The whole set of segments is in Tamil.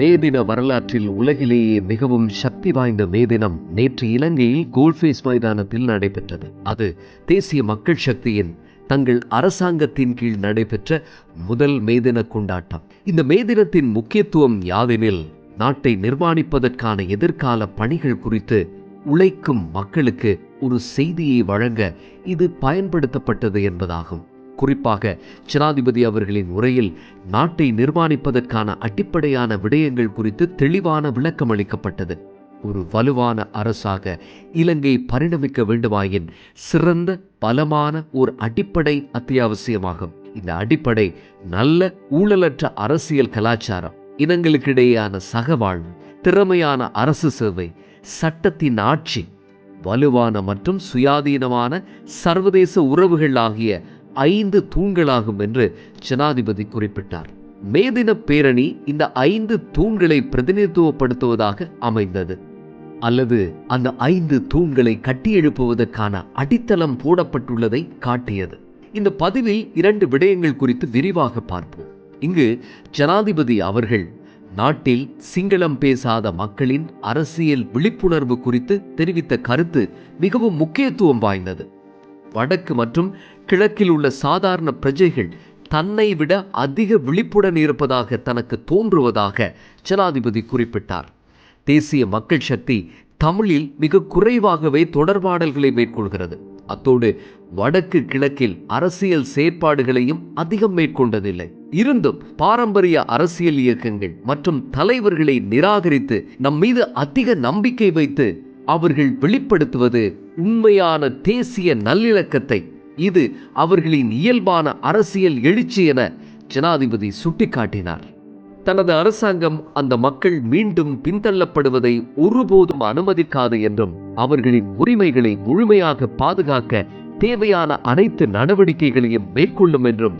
மேதின வரலாற்றில் உலகிலேயே மிகவும் சக்தி வாய்ந்த மேதினம் நேற்று இலங்கையில் கோல்ஃபேஸ் மைதானத்தில் நடைபெற்றது. அது தேசிய மக்கள் சக்தியின் தங்கள் அரசாங்கத்தின் கீழ் நடைபெற்ற முதல் மேதின கொண்டாட்டம். இந்த மேதினத்தின் முக்கியத்துவம் யாதெனில் நாட்டை நிர்மாணிப்பதற்கான எதிர்கால பணிகள் குறித்து உழைக்கும் மக்களுக்கு ஒரு செய்தியை வழங்க இது பயன்படுத்தப்பட்டது என்பதாகும். குறிப்பாக ஜனாதிபதி அவர்களின் உரையில் நாட்டை நிர்மாணிப்பதற்கான அடிப்படையான விடயங்கள் குறித்து தெளிவான விளக்கம் அளிக்கப்பட்டது. ஒரு வலுவான அரசாக இலங்கை பரிணமிக்க வேண்டுமாயின் சிறந்த பலமான ஒரு அடிப்படை அத்தியாவசியமாகும். இந்த அடிப்படை நல்ல ஊழலற்ற அரசியல் கலாச்சாரம் இனங்களுக்கிடையேயான சகவாழ்வு திறமையான அரசு சேவை சட்டத்தின் ஆட்சி வலுவான மற்றும் சுயாதீனமான சர்வதேச உறவுகள் ஆகிய ஐந்து தூண்களாகும் என்று ஜனாதிபதி குறிப்பிட்டார். மேதின பேரணி இந்த ஐந்து தூண்களை பிரதிநிதித்துவப்படுத்துவதாக அமைந்தது. அல்லது அந்த ஐந்து தூண்களை கட்டியெழுப்புவதற்கான அடித்தளம் போடப்பட்டுள்ளதை காட்டியது. இந்த பதிவில் இரண்டு விடயங்கள் குறித்து விரிவாக பார்ப்போம். இங்கு ஜனாதிபதி அவர்கள் நாட்டில் சிங்களம் பேசாத மக்களின் அரசியல் விழிப்புணர்வு குறித்து தெரிவித்த கருத்து மிகவும் முக்கியத்துவம் வாய்ந்தது. வடக்கு மற்றும் கிழக்கில் உள்ள சாதாரண பிரஜைகள் தன்னை விட அதிக விழிப்புடன் இருப்பதாக தனக்கு தோன்றுவதாக ஜனாதிபதி குறிப்பிட்டார். தேசிய மக்கள் சக்தி தமிழில் மிக குறைவாகவே தொடர்பாடல்களை மேற்கொள்கிறது. அத்தோடு வடக்கு கிழக்கில் அரசியல் செயற்பாடுகளையும் அதிகம் மேற்கொண்டதில்லை. இருந்தும் பாரம்பரிய அரசியல் இயக்கங்கள் மற்றும் தலைவர்களை நிராகரித்து நம் மீது அதிக நம்பிக்கை வைத்து அவர்கள் வெளிப்படுத்துவது உண்மையான தேசிய நல்லிணக்கத்தை இது அவர்களின் இயல்பான அரசியல் எழுச்சி என ஜனாதிபதி சுட்டிக்காட்டினார். தனது அரசாங்கம் அந்த மக்கள் மீண்டும் பின்தள்ளப்படுவதை ஒருபோதும் அனுமதிக்காது என்றும் அவர்களின் உரிமைகளை முழுமையாக பாதுகாக்க தேவையான அனைத்து நடவடிக்கைகளையும் மேற்கொள்ளும் என்றும்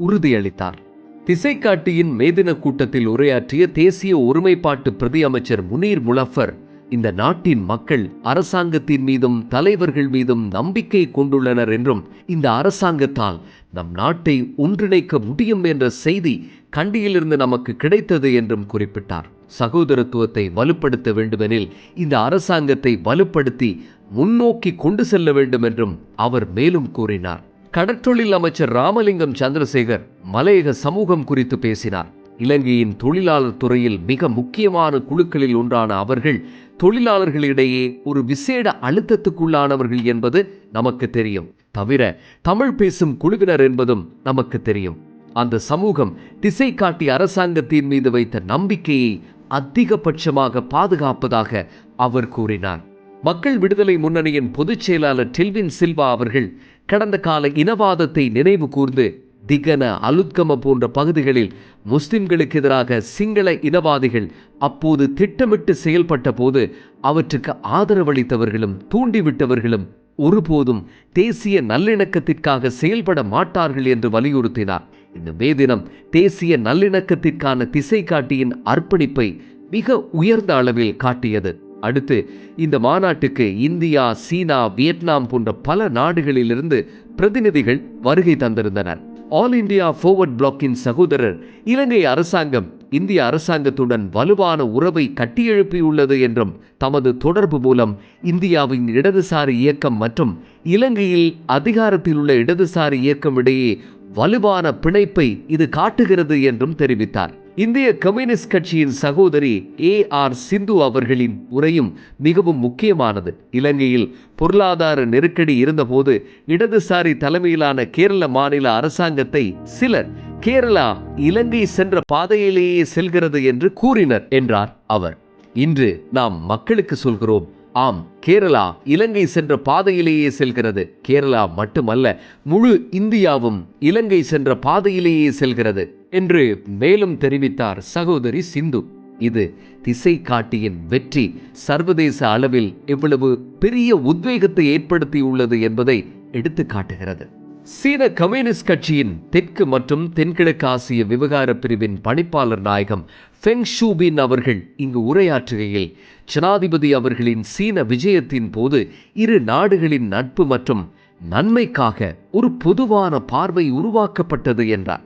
உறுதியளித்தார். திசைக்காட்டியின் மேதின கூட்டத்தில் உரையாற்றிய தேசிய ஒருமைப்பாட்டு பிரதி அமைச்சர் முனீர் முலஃபர் இந்த நாட்டின் மக்கள் அரசாங்கத்தின் மீதும் தலைவர்கள் மீதும் நம்பிக்கை கொண்டுள்ளனர் என்றும் இந்த அரசாங்கத்தால் நம் நாட்டை ஒன்றிணைக்க முடியும் என்ற செய்தி கண்டியிலிருந்து நமக்கு கிடைத்தது என்றும் குறிப்பிட்டார். சகோதரத்துவத்தை வலுப்படுத்த வேண்டுமெனில் இந்த அரசாங்கத்தை வலுப்படுத்தி முன்னோக்கி கொண்டு செல்ல வேண்டும் என்றும் அவர் மேலும் கூறினார். கடற்றொழில் அமைச்சர் ராமலிங்கம் சந்திரசேகர் மலையக சமூகம் குறித்து பேசினார். இலங்கையின் தொழிலாளர் துறையில் மிக முக்கியமான குழுக்களில் ஒன்றான அவர்கள் தொழிலாளர்களிடையே ஒரு விசேட அழுத்தத்துக்குள்ளானவர்கள் என்பது நமக்கு தெரியும். தவிர தமிழ் பேசும் குழுவினர் என்பதும் நமக்கு தெரியும். அந்த சமூகம் திசை காட்டி அரசாங்கத்தின் மீது வைத்த நம்பிக்கையை அதிகபட்சமாக பாதுகாப்பதாக அவர் கூறினார். மக்கள் விடுதலை முன்னணியின் பொதுச் செயலாளர் டெல்வின் சில்வா அவர்கள் கடந்த கால இனவாதத்தை நினைவு கூர்ந்து திகன அலுத்கம போன்ற பகுதிகளில் முஸ்லிம்களுக்கு எதிராக சிங்கள இனவாதிகள் அப்போது திட்டமிட்டு செயல்பட்ட போது அவற்றுக்கு ஆதரவளித்தவர்களும் தூண்டிவிட்டவர்களும் ஒருபோதும் தேசிய நல்லிணக்கத்திற்காக செயல்பட மாட்டார்கள் என்று வலியுறுத்தினார். இந்த மே தினம் தேசிய நல்லிணக்கத்திற்கான திசை காட்டியின் அர்ப்பணிப்பை மிக உயர்ந்த அளவில் காட்டியது. அடுத்து இந்த மாநாட்டுக்கு இந்தியா சீனா வியட்நாம் போன்ற பல நாடுகளிலிருந்து பிரதிநிதிகள் வருகை தந்திருந்தனர். ஆல் இந்தியா ஃபோர்வர்ட் பிளாக்கின் சகோதரர் இலங்கை அரசாங்கம் இந்திய அரசாங்கத்துடன் வலுவான உறவை கட்டியெழுப்பியுள்ளது என்றும் தமது தொடர்பு மூலம் இந்தியாவின் இடதுசாரி இயக்கம் மற்றும் இலங்கையில் அதிகாரத்தில் உள்ள இடதுசாரி இயக்கம் இடையே வலுவான பிணைப்பை இது காட்டுகிறது என்றும் தெரிவித்தார். இந்திய கம்யூனிஸ்ட் கட்சியின் சகோதரி ஏ ஆர் சிந்து அவர்களின் உரையும் மிகவும் முக்கியமானது. இலங்கையில் பொருளாதார நெருக்கடி இருந்தபோது இடதுசாரி தலைமையிலான கேரள மாநில அரசாங்கத்தை சிலர் கேரளா இலங்கை சென்ற பாதையிலேயே செல்கிறது என்று கூறினர் என்றார் அவர். இன்று நாம் மக்களுக்கு சொல்கிறோம் ஆம் கேரளா இலங்கை சென்ற பாதையிலேயே செல்கிறது. கேரளா மட்டுமல்ல முழு இந்தியாவும் இலங்கை சென்ற பாதையிலேயே செல்கிறது என்று மேலும் தெரிவித்தார் சகோதரி சிந்து. இது திசை காட்டியின் வெற்றி. சர்வதேச அளவில் எவ்வளவு பெரிய உத்வேகத்தை ஏற்படுத்தியுள்ளது என்பதை எடுத்து காட்டுகிறது சீன கம்யூனிஸ்ட் கட்சியின் தெற்கு மற்றும் தென்கிழக்கு ஆசிய விவகார பிரிவின் பணிப்பாளர் நாயகம் ஃபெங் ஷூபின் அவர்கள் இங்கு உரையாற்றுகையில் ஜனாதிபதி அவர்களின் சீன விஜயத்தின் போது இரு நாடுகளின் நட்பு மற்றும் நன்மைக்காக ஒரு பொதுவான பார்வை உருவாக்கப்பட்டது என்றார்.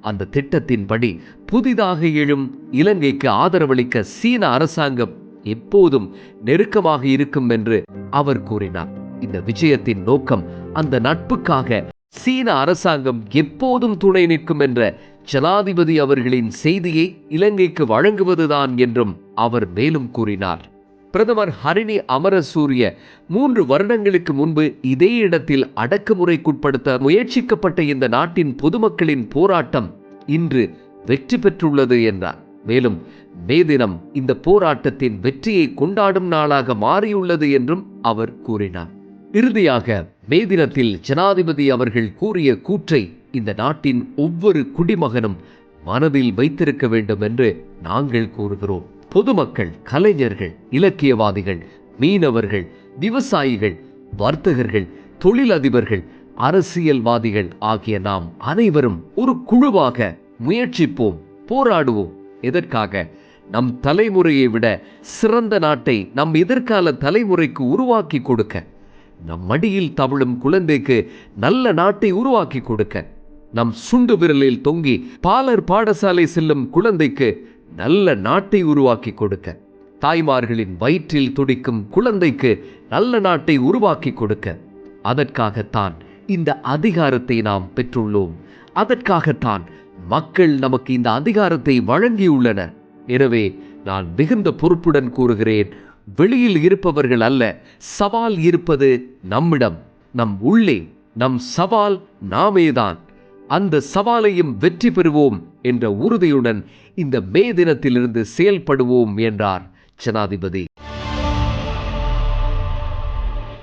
அந்த திட்டத்தின்படி புதிதாக எழும் இலங்கைக்கு ஆதரவளிக்க சீன அரசாங்கம் எப்போதும் நெருக்கமாக இருக்கும் என்று அவர் கூறினார். இந்த விஜயத்தின் நோக்கம் அந்த நட்புக்காக சீன அரசாங்கம் எப்போதும் துணை நிற்கும் என்ற ஜனாதிபதி அவர்களின் செய்தியை இலங்கைக்கு வழங்குவதுதான் என்றும் அவர் மேலும் கூறினார். பிரதமர் ஹரிணி அமரசூரிய மூன்று வருடங்களுக்கு முன்பு இதே இடத்தில் அடக்குமுறைக்குட்படுத்த முயற்சிக்கப்பட்ட இந்த நாட்டின் பொதுமக்களின் போராட்டம் இன்று வெற்றி பெற்றுள்ளது என்றார். மேலும் மே தினம் இந்த போராட்டத்தின் வெற்றியை கொண்டாடும் நாளாக மாறியுள்ளது என்றும் அவர் கூறினார். இறுதியாக மே தினத்தில் ஜனாதிபதி அவர்கள் கூறிய கூற்றை இந்த நாட்டின் ஒவ்வொரு குடிமகனும் மனதில் வைத்திருக்க வேண்டும் என்று நாங்கள் கூறுகிறோம். பொதுமக்கள் கலைஞர்கள் இலக்கியவாதிகள் மீனவர்கள் விவசாயிகள் வர்த்தகர்கள் தொழிலதிபர்கள் அரசியல்வாதிகள் ஆகிய நாம் அனைவரும் ஒரு குழுவாக முயற்சிப்போம் போராடுவோம். எதற்காக? நம் தலைமுறையை விட சிறந்த நாட்டை நம் எதிர்கால தலைமுறைக்கு உருவாக்கி கொடுக்க. நம் மடியில் தவழும் குழந்தைக்கு நல்ல நாட்டை உருவாக்கி கொடுக்க நம் சுண்டு விரலில் தொங்கி பாலர் பாடசாலை செல்லும் குழந்தைக்கு நல்ல நாட்டை உருவாக்கி கொடுக்க தாய்மார்களின் வயிற்றில் துடிக்கும் குழந்தைக்கு நல்ல நாட்டை உருவாக்கி கொடுக்க அதற்காகத்தான் இந்த அதிகாரத்தை நாம் பெற்றுள்ளோம். அதற்காகத்தான் மக்கள் நமக்கு இந்த அதிகாரத்தை வழங்கியுள்ளனர். எனவே நான் மிகுந்த பொறுப்புடன் கூறுகிறேன். வெளியில் இருப்பவர்கள் அல்ல. சவால் இருப்பது நம்மிடம் நம் உள்ளே நம் சவால் நாமேதான். அந்த சவாலையும் வெற்றி பெறுவோம் என்ற உறுதியுடன் இந்த மே தினத்திலிருந்து செயல்படுவோம் என்றார் ஜனாதிபதி.